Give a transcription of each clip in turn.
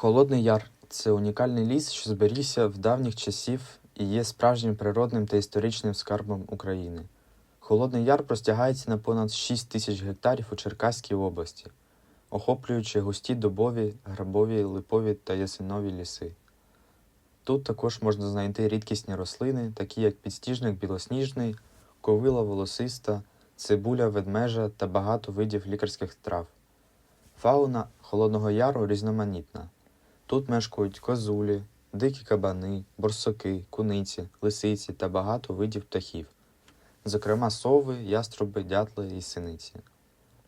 Холодний Яр це унікальний ліс, що зберігся в давніх часів і є справжнім природним та історичним скарбом України. Холодний Яр простягається на понад 6 тисяч гектарів у Черкаській області, охоплюючи густі дубові, грабові, липові та ясинові ліси. Тут також можна знайти рідкісні рослини, такі як підстіжник білосніжний, ковила волосиста, цибуля ведмежа та багато видів лікарських трав. Фауна Холодного Яру різноманітна. Тут мешкають козулі, дикі кабани, борсоки, куниці, лисиці та багато видів птахів, зокрема сови, яструби, дятли і синиці.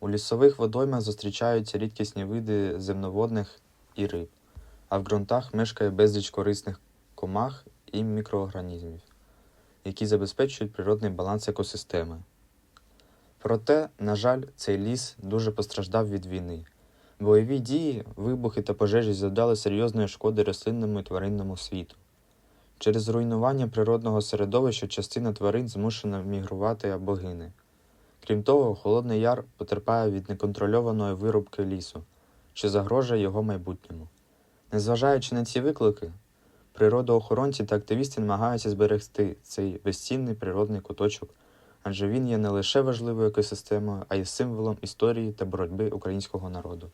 У лісових водоймах зустрічаються рідкісні види земноводних і риб, а в ґрунтах мешкає безліч корисних комах і мікроорганізмів, які забезпечують природний баланс екосистеми. Проте, на жаль, цей ліс дуже постраждав від війни. Бойові дії, вибухи та пожежі завдали серйозної шкоди рослинному і тваринному світу. Через руйнування природного середовища частина тварин змушена мігрувати або гине. Крім того, Холодний Яр потерпає від неконтрольованої вирубки лісу, що загрожує його майбутньому. Незважаючи на ці виклики, природоохоронці та активісти намагаються зберегти цей безцінний природний куточок, адже він є не лише важливою екосистемою, а й символом історії та боротьби українського народу.